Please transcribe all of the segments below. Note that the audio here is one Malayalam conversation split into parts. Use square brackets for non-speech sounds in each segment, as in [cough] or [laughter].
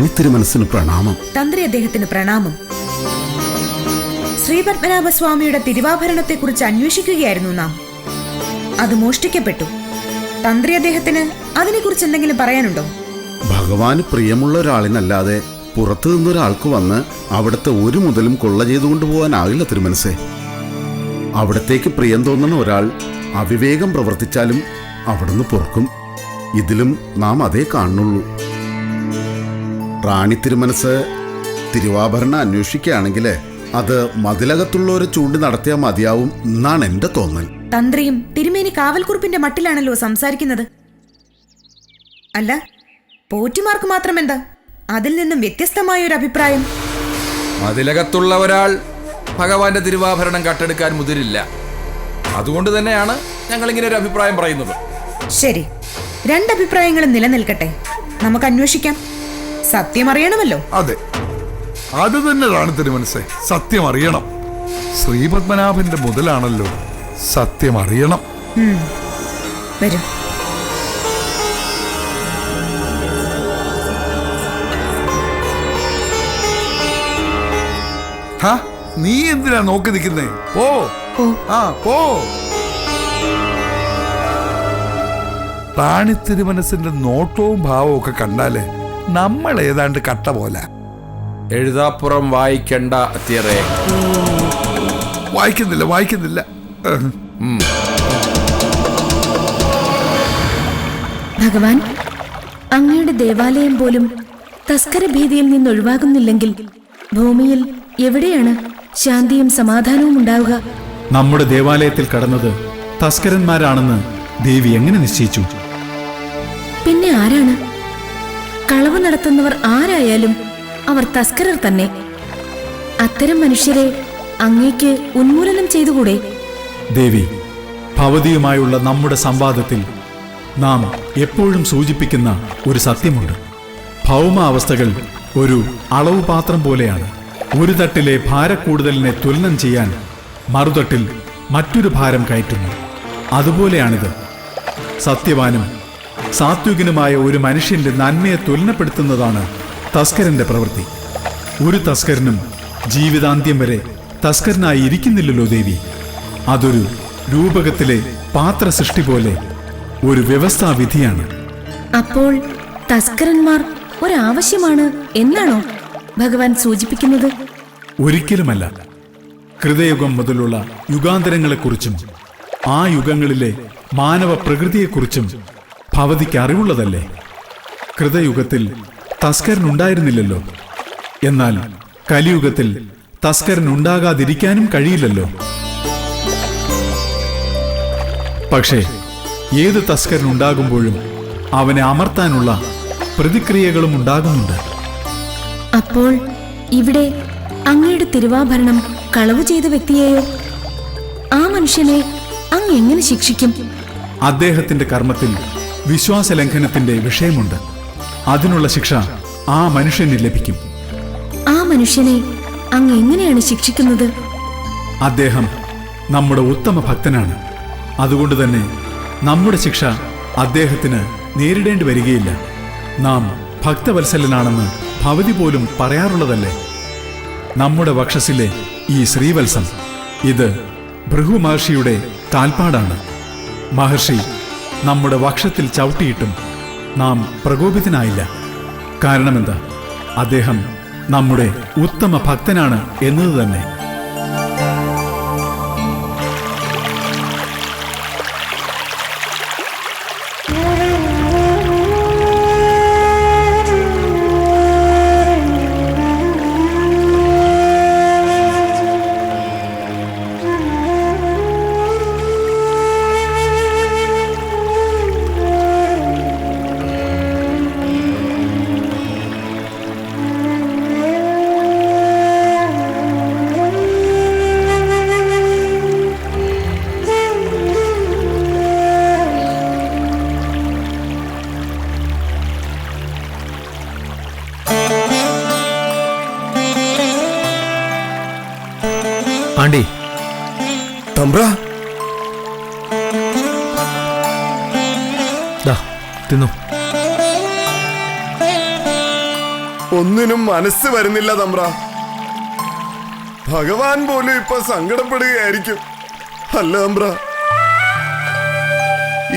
മനസ്സിന് പ്രണാമം. തന്ത്രി അദ്ദേഹത്തിന് പ്രണാമം. ശ്രീപത്മനാഭസ്വാമിയുടെ തിരുവാഭരണത്തെക്കുറിച്ച് അന്വേഷിക്കുകയായിരുന്നു നാം. അത് മോഷ്ടിക്കപ്പെട്ടു. തന്ത്രി അദ്ദേഹത്തിന് അതിനെക്കുറിച്ച് എന്തെങ്കിലും പറയാനുണ്ടോ? ഭഗവാന് പ്രിയമുള്ള ഒരാളിനല്ലാതെ പുറത്തു നിന്നൊരാൾക്ക് വന്ന് അവിടുത്തെ ഒരു മുതലും കൊള്ള ചെയ്തുകൊണ്ട് കൊണ്ടുപോകാനാകില്ല തിരുമനസേ. അവിടത്തേക്ക് പ്രിയം തോന്നുന്ന ഒരാൾ അവിവേകം പ്രവർത്തിച്ചാലും അവിടുന്ന് പൊറുക്കും. ഇതിലും നാം അതേ കാണുന്നുള്ളൂ. റാണി തിരുമനസ് തിരുവാഭരണം അന്വേഷിക്കുകയാണെങ്കിൽ അത് മതിലകത്തുള്ളവരെ ചൂണ്ടി നടത്തിയാൽ മതിയാവും എന്നാണ് എന്റെ തോന്നൽ. തന്ത്രിയും തിരുമേനി കാവൽക്കുറിപ്പിന്റെ മട്ടിലാണല്ലോ സംസാരിക്കുന്നത്. അല്ല പോറ്റിമാർക്ക് മാത്രം എന്താ അതിൽ നിന്നും വ്യത്യസ്തമായ ഒരു അഭിപ്രായം. മതിലകത്തുള്ള ഒരാൾ ഭഗവാന്റെ തിരുവാഭരണം കട്ടെടുക്കാൻ മുതിരില്ല. അതുകൊണ്ട് തന്നെയാണ് ഞങ്ങൾ ഇങ്ങനെ ഒരു അഭിപ്രായം പറയുന്നത്. ശരി രണ്ടഭിപ്രായങ്ങളും നിലനിൽക്കട്ടെ. നമുക്ക് അന്വേഷിക്കാം. സത്യം അറിയണമല്ലോ അതെ. അത് തന്നെ റാണി മനസ്സേ. സത്യം അറിയണം ശ്രീപത്മനാഭന്റെ മുതലാണല്ലോ. സത്യം അറിയണം വരും. നീ എന്തിനാ നോക്കി നിൽക്കുന്നേ? പോ. ആ പോ. റാണി തിരുമനസിന്റെ നോട്ടവും ഭാവവും ഒക്കെ കണ്ടാൽ നമ്മൾ ഏതാണ്ട് കട്ട പോലെ. എഴുതാപ്പുറം വായിക്കണ്ട തിയറേ വായിക്കുന്നില്ല വായിക്കുന്നില്ല. ഭഗവാൻ അങ്ങയുടെ ദേവാലയം പോലും തസ്കര ഭീതിയിൽ നിന്ന് ഒഴിവാകുന്നില്ലെങ്കിൽ ഭൂമിയിൽ എവിടെയാണ് ശാന്തിയും സമാധാനവും ഉണ്ടാവുക? നമ്മുടെ ദേവാലയത്തിൽ കടന്നത് തസ്കരന്മാരാണെന്ന് ദേവി എങ്ങനെ നിശ്ചയിച്ചു? പിന്നെ ആരാണ്? കളവ് നടത്തുന്നവർ ആരായാലും അവർ തസ്കരർ തന്നെ. അത്തരം മനുഷ്യരെ അങ്ങേക്ക് ഉന്മൂലനം ചെയ്തുകൂടെ? ദേവി ഭവതിയുമായുള്ള നമ്മുടെ സംവാദത്തിൽ നാം എപ്പോഴും സൂചിപ്പിക്കുന്ന ഒരു സത്യമുണ്ട്. ഭൗമാവസ്ഥകൾ ഒരു അളവ് പാത്രം പോലെയാണ്. ഒരു തട്ടിലെ ഭാരക്കൂടുതലിനെ തുലനം ചെയ്യാൻ മറുതട്ടിൽ മറ്റൊരു ഭാരം കയറ്റുന്നു. അതുപോലെയാണിത്. സത്യവാനും സാത്വികനുമായ ഒരു മനുഷ്യന്റെ നന്മയെ തുലനപ്പെടുത്തുന്നതാണ് തസ്കരന്റെ പ്രവൃത്തി. ഒരു തസ്കരനും ജീവിതാന്ത്യം വരെ തസ്കരനായി ഇരിക്കുന്നില്ലല്ലോ ദേവി. അതൊരു രൂപകത്തിലെ പാത്ര സൃഷ്ടി പോലെ ഒരു വ്യവസ്ഥാവിധിയാണ്. അപ്പോൾ തസ്കരന്മാർ ഒരാവശ്യമാണ് എന്നാണോ ഭഗവാൻ സൂചിപ്പിക്കുന്നത്? ഒരിക്കലുമല്ല. കൃതയുഗം മുതലുള്ള യുഗാന്തരങ്ങളെക്കുറിച്ചും ആ യുഗങ്ങളിലെ മാനവ പ്രകൃതിയെക്കുറിച്ചും ഭവതിക്ക് അറിവുള്ളതല്ലേ? കൃതയുഗത്തിൽ തസ്കരനുണ്ടായിരുന്നില്ലല്ലോ. എന്നാൽ കലിയുഗത്തിൽ തസ്കരനുണ്ടാകാതിരിക്കാനും കഴിയില്ലല്ലോ. പക്ഷേ ഏത് തസ്കരനുണ്ടാകുമ്പോഴും അവനെ അമർത്താനുള്ള പ്രതിക്രിയകളും ഉണ്ടാകുന്നുണ്ട്. അപ്പോൾ ഇവിടെ അങ്ങയുടെ തിരുവാഭരണം കളവ് ചെയ്ത വ്യക്തിയെയോ? ആ മനുഷ്യനെ അങ്ങ് എങ്ങനെ ശിക്ഷിക്കും? അദ്ദേഹത്തിന്റെ കർമ്മത്തിൽ വിശ്വാസലംഘനത്തിന്റെ വിഷയമുണ്ട്. അതിനുള്ള ശിക്ഷ ആ മനുഷ്യന് ലഭിക്കും. ആ മനുഷ്യനെ അങ്ങ് എങ്ങനെയാണ് ശിക്ഷിക്കുന്നത്? അദ്ദേഹം നമ്മുടെ ഉത്തമ ഭക്തനാണ്. അതുകൊണ്ട് തന്നെ നമ്മുടെ ശിക്ഷ അദ്ദേഹത്തിന് നേരിടേണ്ടി വരികയില്ല. നാം ഭക്തവത്സലനാണെന്ന് ഭവതി പോലും പറയാറുള്ളതല്ലേ? നമ്മുടെ വക്ഷസിലെ ഈ ശ്രീവത്സം ഇത് ഭൃഹു മഹർഷിയുടെ കാൽപ്പാടാണ്. മഹർഷി നമ്മുടെ വക്ഷത്തിൽ ചവിട്ടിയിട്ടും നാം പ്രകോപിതനായില്ല. കാരണമെന്താ? അദ്ദേഹം നമ്മുടെ ഉത്തമ ഭക്തനാണ് എന്നത് തന്നെ. മനസ്സ് വരുന്നില്ല തമ്ര ഭഗവാൻ പോലും ഇപ്പൊ സങ്കടപ്പെടുകയായിരിക്കും. അല്ല തമ്പ്ര.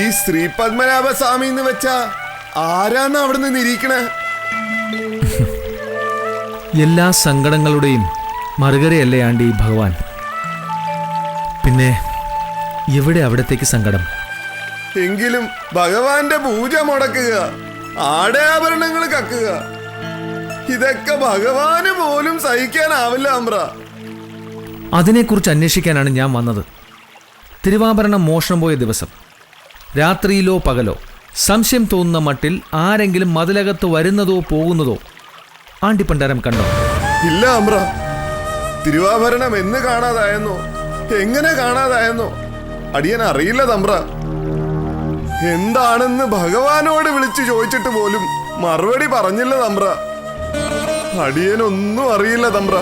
ഈ ശ്രീ പത്മനാഭ സ്വാമി എന്ന് വെച്ച ആരാന്ന് അവിടുന്ന് നിരീക്കണേ? എല്ലാ സങ്കടങ്ങളുടെയും മറുകരയല്ലേ ആണ്ടി ഭഗവാൻ? പിന്നെ എവിടെ അവിടത്തേക്ക് സങ്കടം? എങ്കിലും ഭഗവാന്റെ പൂജ മുടക്കുക ആടയാഭരണങ്ങൾ കക്കുക. ഇതൊക്കെ ഭഗവാന് പോലും സഹിക്കാനാവില്ല അമ്ര. അതിനെക്കുറിച്ച് അന്വേഷിക്കാനാണ് ഞാൻ വന്നത്. തിരുവാഭരണം മോഷണം പോയ ദിവസം. രാത്രിയിലോ പകലോ സംശയം തോന്നുന്ന മട്ടിൽ ആരെങ്കിലും മതിലകത്ത് വരുന്നതോ പോകുന്നതോ ആണ്ടിപ്പണ്ടാരം കണ്ടോ? ഇല്ല അമ്ര. തിരുവാഭരണം എന്ന് കാണാതായെന്നോ? എങ്ങനെ കാണാതായെന്നോ? അടിയൻ അറിയില്ല തമ്പ്ര. എന്താണെന്ന് ഭഗവാനോട് വിളിച്ചു ചോദിച്ചിട്ട് പോലും മറുപടി പറഞ്ഞില്ല തമ്പ്ര. അടിയനൊന്നും അറിയില്ല തമ്പ്ര.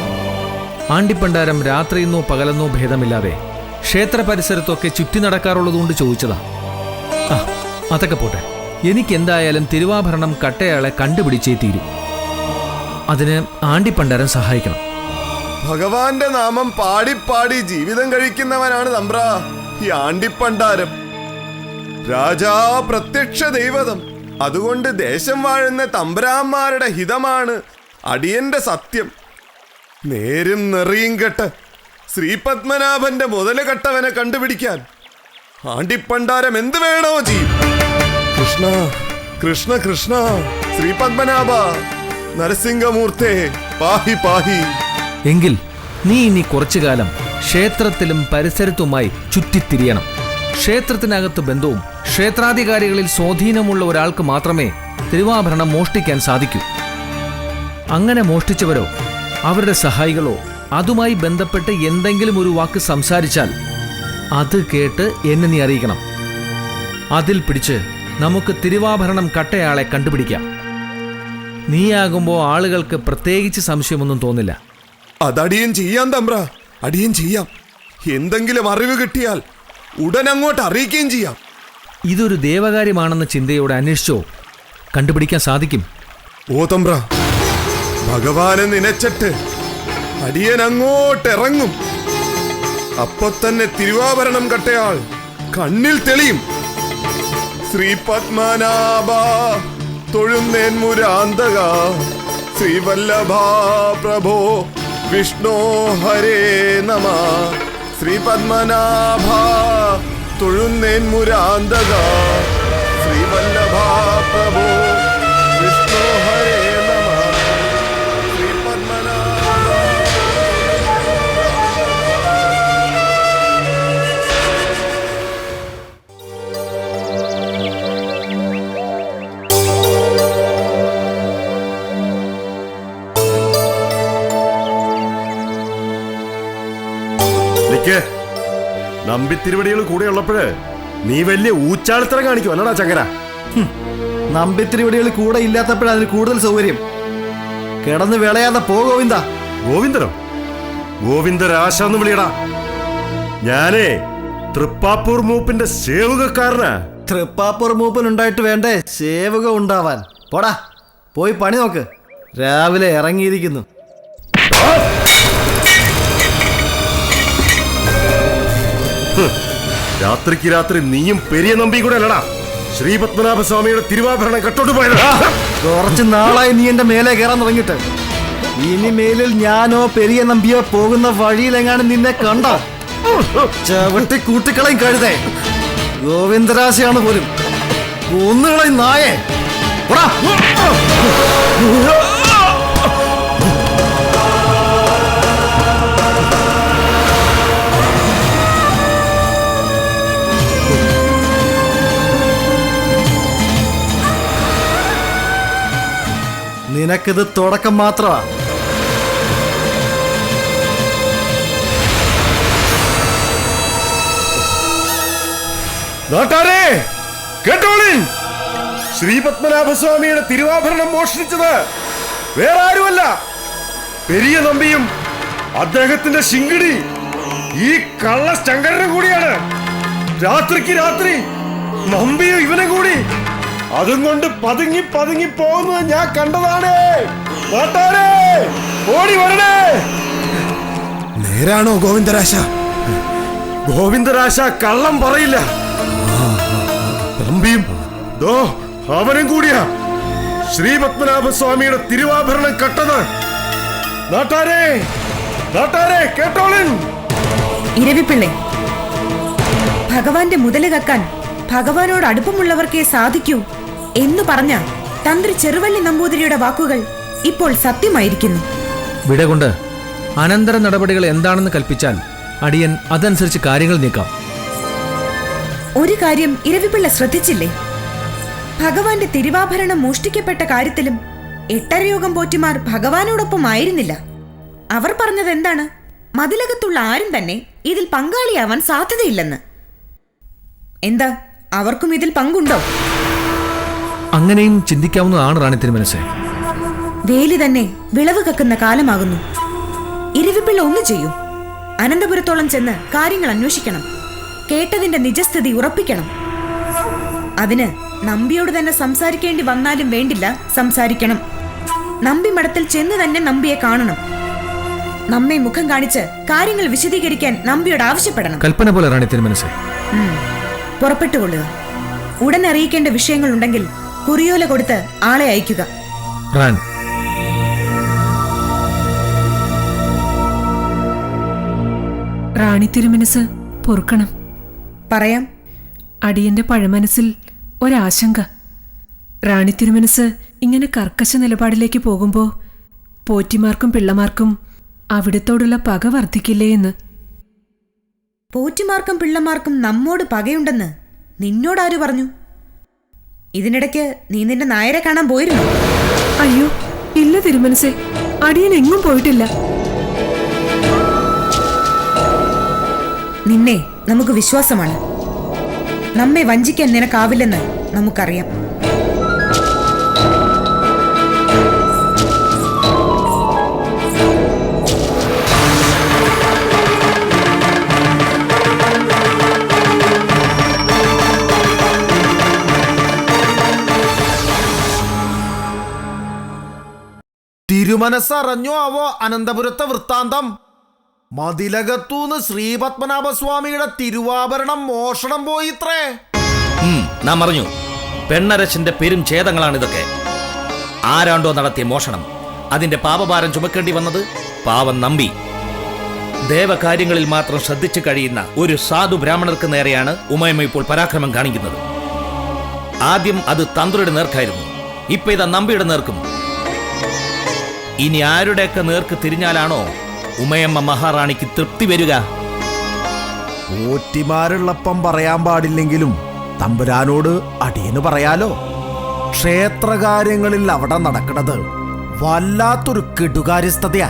ആണ്ടിപ്പണ്ടാരം രാത്രിയെന്നോ പകലെന്നോ ഭേദമില്ലാതെ ക്ഷേത്ര പരിസരത്തൊക്കെ ചുറ്റി നടക്കാറുള്ളതുകൊണ്ട് ചോദിച്ചതാ. ആ അതൊക്കെ പോട്ടെ. എനിക്കെന്തായാലും തിരുവാഭരണം കട്ടയാളെ കണ്ടുപിടിച്ചേ തീരൂ. അതിന് ആണ്ടിപ്പണ്ടാരം സഹായിക്കണം. ഭഗവാന്റെ നാമം പാടി പാടി ജീവിതം കഴിക്കുന്നവനാണ് തമ്പ്ര. ഈ ആണ്ടിപ്പണ്ടാരം. രാജാ പ്രത്യക്ഷ ദൈവതം അതുകൊണ്ട് ദേശം വാഴുന്ന തമ്പരാന്മാരുടെ ഹിതമാണ് അടിയന്റെ സത്യം. നേരും നെറിയും കെട്ട് ശ്രീപത്മനാഭന്റെ മുതൽ കെട്ടവനെ കണ്ടുപിടിക്കാൻ. ആണ്ടിപ്പണ്ടാരം എന്ത് വേണോ ജീ കൃഷ്ണ കൃഷ്ണ കൃഷ്ണ ശ്രീപത്മനാഭ നരസിംഹമൂർത്തേ പാഹി പാഹി. എങ്കിൽ നീ ഇനി കുറച്ചു കാലം ക്ഷേത്രത്തിലും പരിസരത്തുമായി ചുറ്റിത്തിരിയണം. ക്ഷേത്രത്തിനകത്ത് ബന്ധവും ക്ഷേത്രാധികാരികളിൽ സ്വാധീനമുള്ള ഒരാൾക്ക് മാത്രമേ തിരുവാഭരണം മോഷ്ടിക്കാൻ സാധിക്കൂ. അങ്ങനെ മോഷ്ടിച്ചവരോ? അവരുടെ സഹായികളോ? അതുമായി ബന്ധപ്പെട്ട് എന്തെങ്കിലും ഒരു വാക്ക് സംസാരിച്ചാൽ അത് കേട്ട് എന്നെ നീ അറിയിക്കണം. അതിൽ പിടിച്ച് നമുക്ക് തിരുവാഭരണം കട്ടയാളെ കണ്ടുപിടിക്കാം. നീയാകുമ്പോൾ ആളുകൾക്ക് പ്രത്യേകിച്ച് സംശയമൊന്നും തോന്നില്ല. അതടിയും ചെയ്യാം തമ്പ്ര. അടിയും ചെയ്യാം. എന്തെങ്കിലും അറിവ് കിട്ടിയാൽ ഉടൻ അങ്ങോട്ട് അറിയിക്കുകയും ചെയ്യാം. ഇതൊരു ദേവകാര്യമാണെന്ന ചിന്തയോടെ അന്വേഷിച്ചോ? കണ്ടുപിടിക്കാൻ സാധിക്കും. ഓ തമ്പ്ര. ഭഗവാനെ നിനച്ചിട്ട് അടിയൻ അങ്ങോട്ട് ഇറങ്ങും അപ്പൊ തന്നെ തിരുവാഭരണം കട്ടയാൾ കണ്ണിൽ തെളിയും. ശ്രീ പത്മനാഭ തൊഴുന്നേൻ മുരാന്തക ശ്രീവല്ലഭ പ്രഭോ വിഷ്ണു ഹരേ നമ. ശ്രീ പത്മനാഭ തൊഴുന്നേൻ മുരാന്തക ശ്രീവല്ലഭ പ്രഭോ നിക്ക് നമ്പിത്തിരുവടികൾ കൂടെ ഉള്ളപ്പോഴ് നീ വലിയ ഊച്ചാളിത്തരം കാണിക്കും അല്ലടാ ചങ്ങര നമ്പിത്തിരിവടികൾ കൂടെ ഇല്ലാത്തപ്പോഴാണ് അതിന് കൂടുതൽ സൗകര്യം. കിടന്ന് വിളയാതെ പോ ഗോവിന്ദ. ഗോവിന്ദനോ? ഗോവിന്ദരാശ എന്ന് വിളിയടാ. ഞാനേ തൃപ്പാപ്പൂർ മൂപ്പിന്റെ സേവകക്കാരനാ. തൃപ്പാപ്പൂർ മൂപ്പൻ ഉണ്ടായിട്ട് വേണ്ടേ സേവക ഉണ്ടാവാൻ. പോടാ പോയി പണി നോക്ക്. രാവിലെ ഇറങ്ങിയിരിക്കുന്നു. രാത്രിക്ക് രാത്രി നീയും പെരിയ നമ്പി കൂടെ അല്ലടാ. ശ്രീ പത്മനാഭ സ്വാമിയുടെ തിരുവാഭരണം കട്ടോട്ട് പോയതാ. കുറച്ച് നാളായി നീ എന്റെ മേലെ കയറാൻ തുടങ്ങിയിട്ട്. ഇനി മേലിൽ ഞാനോ പെരിയ നമ്പിയോ പോകുന്ന വഴിയിലെങ്ങാനും നിന്നെ കണ്ട? ചവിട്ടി കൂട്ടിക്കളയും കഴുതേ. ഗോവിന്ദരാശയാണ് പോലും. ഒന്നുകളയും നായേ. നിനക്കിത് തുടക്കം മാത്രമാണ് നാട്ടാരേ കേട്ടോളിൻ ശ്രീപത്മനാഭ സ്വാമിയുടെ തിരുവാഭരണം മോഷ്ടിച്ചത് വേറെ ആരുമല്ല പെരിയ നമ്പിയും അദ്ദേഹത്തിന്റെ ശിങ്കിടി ഈ കള്ള ശങ്കരനും കൂടിയാണ്. രാത്രിക്ക് രാത്രി നമ്പിയും ഇവനും കൂടി അതും കൊണ്ട് പതുങ്ങി പതുങ്ങി പോകുന്നത് ഞാൻ കണ്ടതാണ്. നാട്ടാരേ ഓടി വരണേ. നേരാണോ ഗോവിന്ദരാശ? ഗോവിന്ദരാശ കള്ളം പറയില്ല. തമ്പിയും ദോ അവനും കൂടിയാ. സ്വാമിയുടെ തിരുവാഭരണം കട്ടത്. നാട്ടാരേ നാട്ടാരേ കേട്ടോളിൻ. ഇരവിപ്പിള്ളെ ഭഗവാന്റെ മുതൽ കക്കാൻ ഭഗവാനോട് അടുപ്പമുള്ളവർക്കേ സാധിക്കൂ. എന്നു പറഞ്ഞ തന്ത്രി ചെറുവള്ളി നമ്പൂതിരിയുടെ വാക്കുകൾ ഇപ്പോൾ സത്യമായിരിക്കുന്നു. വിടകൊണ്ട് അനന്തര നടപടികൾ എന്താണെന്ന് കൽപ്പിച്ചാൽ അടിയൻ അതനുസരിച്ച് കാര്യങ്ങൾ നീക്കാം. ഒരു കാര്യം ഇരവിപിള്ള ശ്രദ്ധിച്ചില്ലേ? ഭഗവാന്റെ തിരുവാഭരണം മോഷ്ടിക്കപ്പെട്ട കാര്യത്തിലും എട്ടരയോഗം പോറ്റിമാർ ഭഗവാനോടൊപ്പം ആയിരുന്നില്ല. അവർ പറഞ്ഞത് എന്താണ്? മതിലകത്തുള്ള ആരും തന്നെ ഇതിൽ പങ്കാളിയാവാൻ സാധ്യതയില്ലെന്ന്. എന്താ? അവർക്കും ഇതിൽ പങ്കുണ്ടോ? അങ്ങനെയും ചിന്തിക്കാവുന്നതാണ് റാണി തിരുമനസെ. വേലി തന്നെ വിളവ് കക്കുന്ന കാലമാകുന്നു. ഇരവിപ്പിള്ള ഒന്ന് ചെയ്യൂ. അനന്തപുരത്തോളം ചെന്ന് കാര്യങ്ങൾ അന്വേഷിക്കണം. കേട്ടതിന്റെ നിജസ്ഥിതി ഉറപ്പിക്കണം. അതിന് നമ്പിയോട് തന്നെ സംസാരിക്കേണ്ടി വന്നാലും വേണ്ടില്ല സംസാരിക്കണം. നമ്പി മഠത്തിൽ ചെന്ന് തന്നെ നമ്പിയെ കാണണം. നമ്മെ മുഖം കാണിച്ച് കാര്യങ്ങൾ വിശദീകരിക്കാൻ നമ്പിയോട് ആവശ്യപ്പെടണം. കൽപ്പന പോലെ റാണി തിരുമനസെ. പുറപ്പെട്ടുകൊള്ളുക. ഉടൻ അറിയിക്കേണ്ട വിഷയങ്ങളുണ്ടെങ്കിൽ കുറിയോല കൊടുത്ത് ആളെ അയക്കുക. റാൻ. റാണി തിരുമനസ് പൊറുക്കണം. പറയാം. അടിയന്റെ പഴമനസ്സിൽ ഒരാശങ്ക. റാണി തിരുമനസ് ഇങ്ങനെ കർക്കശ നിലപാടിലേക്ക് പോകുമ്പോ പോറ്റിമാർക്കും പിള്ളമാർക്കും അവിടത്തോടുള്ള പക വർദ്ധിക്കില്ലേ എന്ന്. പോറ്റിമാർക്കും പിള്ളമാർക്കും നമ്മോട് പകയുണ്ടെന്ന് നിന്നോടാര് പറഞ്ഞു? ഇതിനിടയ്ക്ക് നീ നിന്റെ നായരെ കാണാൻ പോയിരുന്നു. അയ്യോ ഇല്ല തിരുമനസേ. അടിയൻ എങ്ങും പോയിട്ടില്ല. നിന്നെ നമുക്ക് വിശ്വാസമാണ്. നമ്മെ വഞ്ചിക്കാൻ നിനക്കാവില്ലെന്ന് നമുക്കറിയാം. തിരുമനസ്സറിഞ്ഞോ അവോ അനന്തപുരത്തെ വൃത്താന്തം? മതിലകത്തൂന്ന് ശ്രീപത്മനാഭസ്വാമിയുടെ തിരുവാഭരണം മോഷണം പോയിത്രേ നാം അറിഞ്ഞു. പെണ്ണരശന്റെ പെരും ഛേദങ്ങളാണ് ഇതൊക്കെ ആരാണ്ടോ നടത്തിയ മോഷണം. അതിന്റെ പാപഭാരം ചുമക്കേണ്ടി വന്നത് പാവം നമ്പി. ദേവകാര്യങ്ങളിൽ മാത്രം ശ്രദ്ധിച്ചു കഴിയുന്ന ഒരു സാധു ബ്രാഹ്മണർക്ക് നേരെയാണ് ഉമയമ്മ ഇപ്പോൾ പരാക്രമം കാണിക്കുന്നത്. ആദ്യം അത് തന്ത്രയുടെ നേർക്കായിരുന്നു. ഇപ്പൊ ഇതാ നമ്പിയുടെ നേർക്കും. ഇനി ആരുടെയൊക്കെ നേർക്ക് തിരിഞ്ഞാലാണോ ഉമയമ്മ മഹാറാണിക്ക് തൃപ്തി വരിക? പോറ്റിമാരുള്ളപ്പം പറയാൻ പാടില്ലെങ്കിലും തമ്പുരാനോട് അടിയന് പറയാലോ? ക്ഷേത്രകാര്യങ്ങളിൽ അവിടെ നടക്കുന്നത് വല്ലാത്തൊരു കെടുകാര്യസ്ഥതയാ.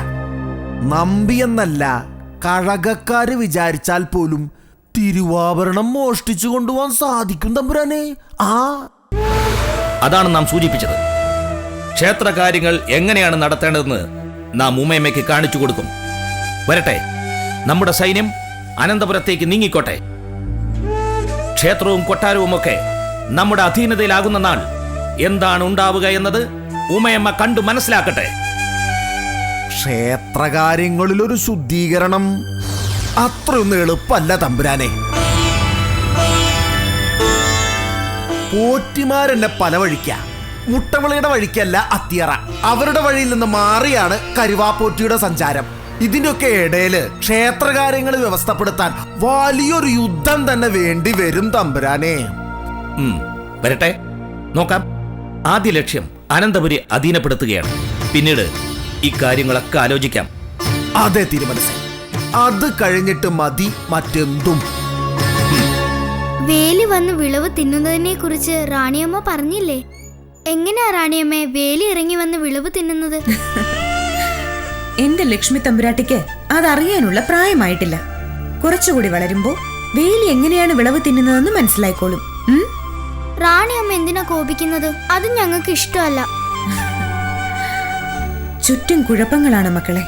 നമ്പി എന്നല്ല കഴകക്കാര് വിചാരിച്ചാൽ പോലും തിരുവാഭരണം മോഷ്ടിച്ചു കൊണ്ടുപോകാൻ സാധിക്കും തമ്പുരാനെ. ആ. അതാണ് നാം സൂചിപ്പിച്ചത്. ക്ഷേത്രകാര്യങ്ങൾ എങ്ങനെയാണ് നടത്തേണ്ടതെന്ന് നാം ഉമ്മയമ്മയ്ക്ക് കാണിച്ചു കൊടുക്കും. വരട്ടെ നമ്മുടെ സൈന്യം അനന്തപുരത്തേക്ക് നീങ്ങിക്കോട്ടെ. ക്ഷേത്രവും കൊട്ടാരവും ഒക്കെ നമ്മുടെ അധീനതയിലാകുന്ന നാൾ എന്താണ് ഉണ്ടാവുക എന്നത് ഉമയമ്മ കണ്ടു മനസ്സിലാക്കട്ടെ. ക്ഷേത്രകാര്യങ്ങളിൽ ഒരു ശുദ്ധീകരണം അത്രയൊന്നും എളുപ്പല്ല തമ്പുരാനെ. പോറ്റിമാരെന്നെ പല വഴിക്ക മുട്ടവിളിയുടെ വഴിക്കല്ല അത്തിയറ. അവരുടെ വഴിയിൽ നിന്ന് മാറിയാണ് കരുവാപ്പോറ്റിയുടെ സഞ്ചാരം. ഇതിന്റെയൊക്കെ ഇടയിൽ ക്ഷേത്രകാര്യങ്ങൾ വ്യവസ്ഥപ്പെടുത്താൻ വലിയൊരു യുദ്ധം തന്നെ വേണ്ടി വരും തമ്പുരാനെ. വരട്ടെ. നോക്കാം. ആദ്യ ലക്ഷ്യം അനന്തപുരി അധീനപ്പെടുത്തുകയാണ്. പിന്നീട് ഇക്കാര്യങ്ങളൊക്കെ ആലോചിക്കാം. അതെ തിരുമനസ്. അത് കഴിഞ്ഞിട്ട് മതി മറ്റെന്തും. വേലി വന്ന് വിളവ് തിന്നുന്നതിനെ കുറിച്ച് റാണിയമ്മ പറഞ്ഞില്ലേ? എങ്ങനെയാ റാണിയമ്മേ വേലി ഇറങ്ങി വന്ന് വിളവ് തിന്നുന്നത്? [laughs] എന്റെ ലക്ഷ്മി തമ്പുരാട്ടിക്ക് അതറിയാനുള്ള പ്രായമായിട്ടില്ല. കുറച്ചുകൂടി വളരുമ്പോ വേലി എങ്ങനെയാണ് വിളവ് തിന്നുന്നതെന്ന് മനസ്സിലായിക്കോളും? റാണിയമ്മ എന്തിനാ കോപിക്കുന്നത്? അത് ഞങ്ങൾക്ക് ഇഷ്ടമല്ല. [laughs] ചുറ്റും കുഴപ്പങ്ങളാണ് മക്കളെ.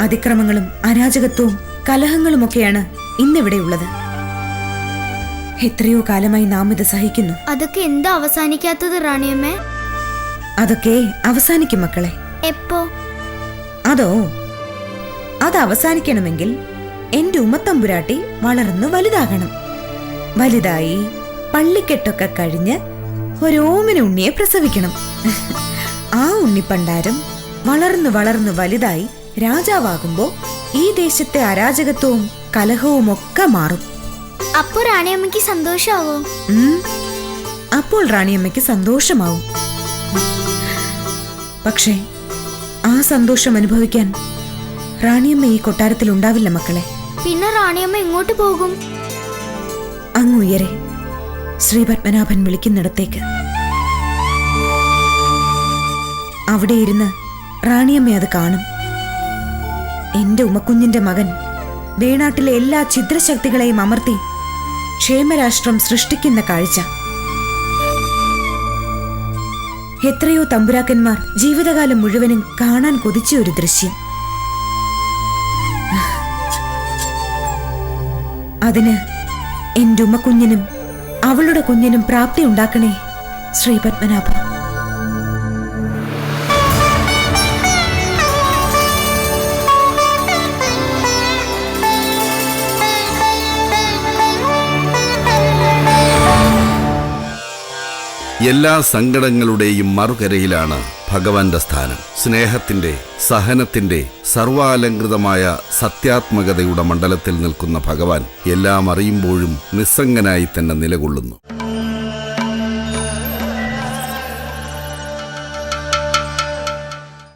അതിക്രമങ്ങളും അരാജകത്വവും കലഹങ്ങളുമൊക്കെയാണ് ഇന്നിവിടെയുള്ളത്. എത്രയോ കാലമായി നാം ഇത് സഹിക്കുന്നു. അതൊക്കെ എന്താ അവസാനിക്കാത്തത് റാണിയമ്മേ? അതൊക്കെ അവസാനിക്കും മക്കളെ. എപ്പോ? അതോ? അത് അവസാനിക്കണമെങ്കിൽ എന്റെ ഉമ്മത്തമ്പുരാട്ടി വളർന്നു വലുതാകണം. വലുതായി പള്ളിക്കെട്ടൊക്കെ കഴിഞ്ഞ് ഒരോമിന് ഉണ്ണിയെ പ്രസവിക്കണം. ആ ഉണ്ണിപ്പണ്ടാരം വളർന്നു വളർന്നു വലുതായി രാജാവാകുമ്പോ ഈ ദേശത്തെ അരാജകത്വവും കലഹവും ഒക്കെ മാറും. അപ്പോ റാണിയമ്മയ്ക്ക് സന്തോഷാവോ. അപ്പോൾ റാണിയമ്മയ്ക്ക് സന്തോഷമാവും. പക്ഷേ ആ സന്തോഷം അനുഭവിക്കാൻ റാണിയമ്മ ഈ കൊട്ടാരത്തിൽ ഉണ്ടാവില്ല മക്കളെ. പിന്നെ റാണിയമ്മ എങ്ങോട്ട് പോകും? അങ്ങുയരെ ശ്രീ പത്മനാഭൻ വിളിക്കുന്നിടത്തേക്ക്. അവിടെ ഇരുന്ന് റാണിയമ്മ അത് കാണും. എന്റെ ഉമക്കുഞ്ഞിന്റെ മകൻ വേണാട്ടിലെ എല്ലാ ഛിദ്രശക്തികളെയും അമർത്തി ക്ഷേമരാഷ്ട്രം സൃഷ്ടിക്കുന്ന കാഴ്ച. എത്രയോ തമ്പുരാക്കന്മാർ ജീവിതകാലം മുഴുവനും കാണാൻ കൊതിച്ച ഒരു ദൃശ്യം. അതിന് എന്റെ ഉമ്മക്കുഞ്ഞിനും അവളുടെ കുഞ്ഞിനും പ്രാപ്തി ഉണ്ടാക്കണേ ശ്രീ പത്മനാഭ. എല്ലാ സങ്കടങ്ങളുടെയും മറുകരയിലാണ് ഭഗവാന്റെ സ്ഥാനം. സ്നേഹത്തിന്റെ സഹനത്തിന്റെ സർവാലങ്കൃതമായ സത്യാത്മകതയുടെ മണ്ഡലത്തിൽ നിൽക്കുന്ന ഭഗവാൻ എല്ലാം അറിയുമ്പോഴും നിസ്സംഗനായി തന്നെ നിലകൊള്ളുന്നു.